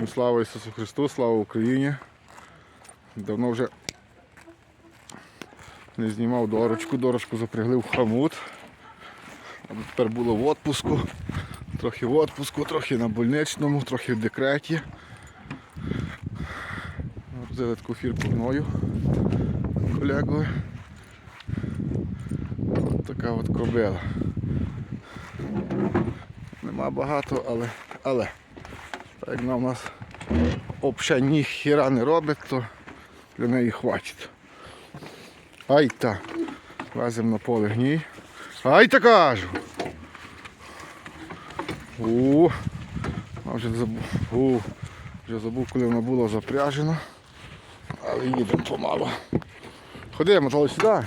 Всім слава Ісусу Христу, слава Україні. Давно вже не знімав дорочку, дорожку запрягли в хамут. Тепер було в отпуску. Трохи в отпуску, трохи на больничному, трохи в декреті. Взяли таку фірку гною колегою. От така от кобила. Нема багато, але, але як вона в нас взагалі ні хіра не робить, то для неї хватить. Ай та. Лазимо на поле гній. Ай та кажу. У, а вже забув. У, вже забув, коли вона була запряжена. Але їдемо помало. Ходи, Матало, сюди.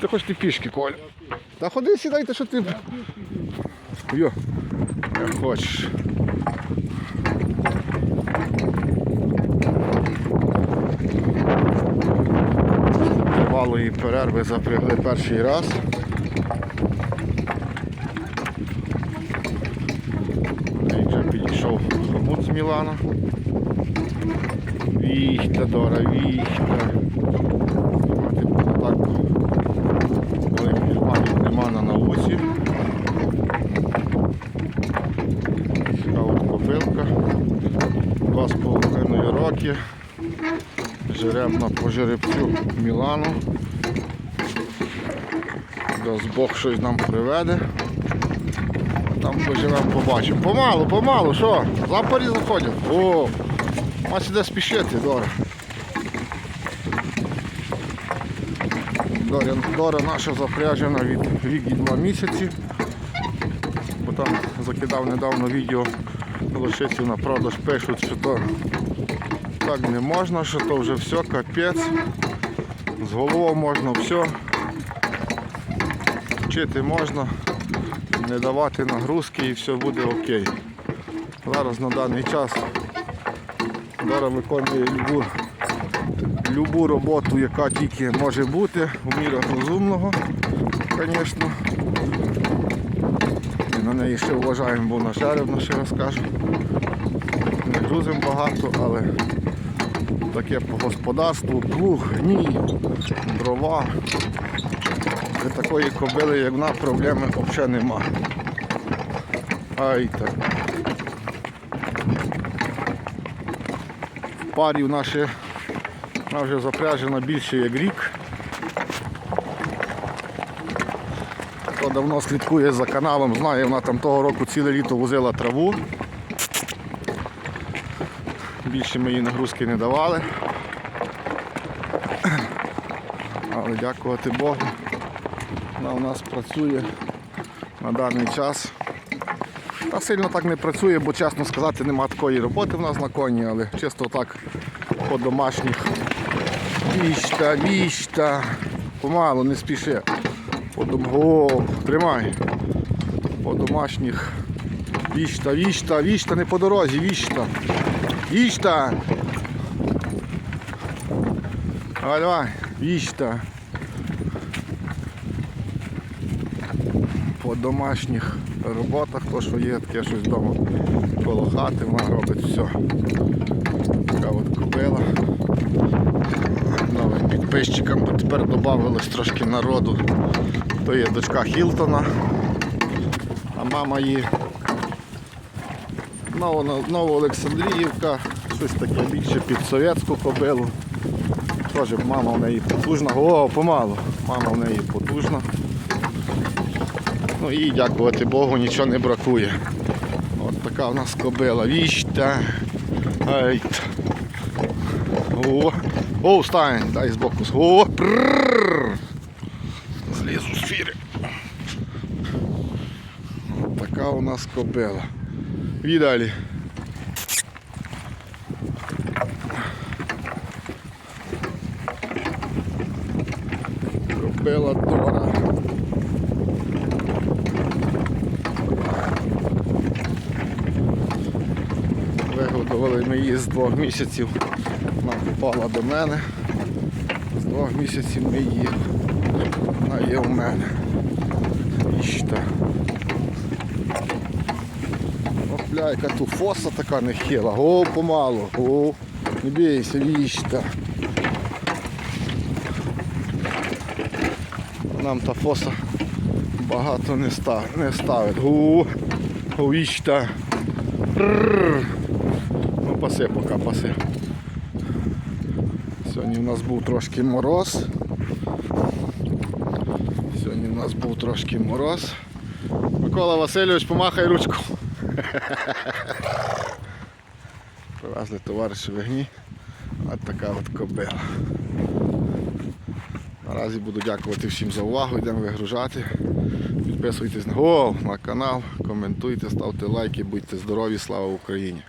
Ти хочеш ти пішки, Коля? Та ходи, сідайте, що ти. Йо, як хочеш. Тривалої перерви запрягли перший раз. І вже підійшов хомут з Мілана. Віхта, Дора, віхта. Мати так. Коли мільманів нема на науці. Така от кобилка. Два з половиною роки. Жеребна по жеребцю Мілану. Дасть Бог щось нам приведе. Там поживемо, побачимо. Помалу, помалу, що? Запорі заходять. О! Ма сюди спішити, Дора. Дора, Дора наша запряжена від рік і два місяці. Бо там закидав недавно відео лошицю на продаж пишуть, що то так не можна, що то вже все, капець. З головою можна все. Вчити можна, не давати нагрузки і все буде окей. Зараз на даний час Дора виконує любу, любу роботу, яка тільки може бути у мірах розумного, звісно. І на неї ще вважаємо, бо вона жеребна, ще раз кажу. Не грузимо багато, але таке по господарству, плуг, гній, дрова. Для такої кобили, як вона, проблеми взагалі нема. Ай так. Парі наші вона вже запряжена більше як рік. Хто давно слідкує за каналом, знає, вона там того року ціле літо возила траву. Більше ми їй нагрузки не давали. Але дякувати Богу. Вона у нас працює на даний час. Та сильно так не працює, бо чесно сказати, нема такої роботи в нас на коні, але чисто так по домашніх. Віщта, віщта. Помалу, не спіши. По дом... О, тримай. По домашніх. Віщта, віщта, віщта, не по дорозі, віщта. Віщта. Давай, давай, віщта. По домашніх роботах, то що є, таке щось вдома коло хати, вона робить все. Така от кобила. Новим підписчикам, тепер додавалось трошки народу. То є дочка Хілтона, а мама її Новоолександріївка, щось таке більше під совєтську кобилу. Теж мама в неї потужна. О, помалу. Мама в неї потужна. Ну і дякувати Богу, нічого не бракує. От така в нас кобила. Віщта. Ай. т. О, встань, дай збоку. О, прррр. Злізу з фіри. Така у нас кобила. Відалі. Кобила Дора. Вигодували ми її з двох місяців. Вона попала до мене. З двох місяців ми її. Вона є у мене. І? Бля, яка тут фоса така нехила. О, помалу. О, не бійся, віщта. Нам та фоса багато не, став, не ставить. О, віщта. Ну, пасе поки пасе. Сьогодні в нас був трошки мороз. Сьогодні в нас був трошки мороз. Микола Васильович, помахай ручку. Привезли товариші вогні. Ось така от кобила. Наразі буду дякувати всім за увагу, йдемо вигружати. Підписуйтесь на, на канал, коментуйте, ставте лайки, будьте здорові, слава Україні!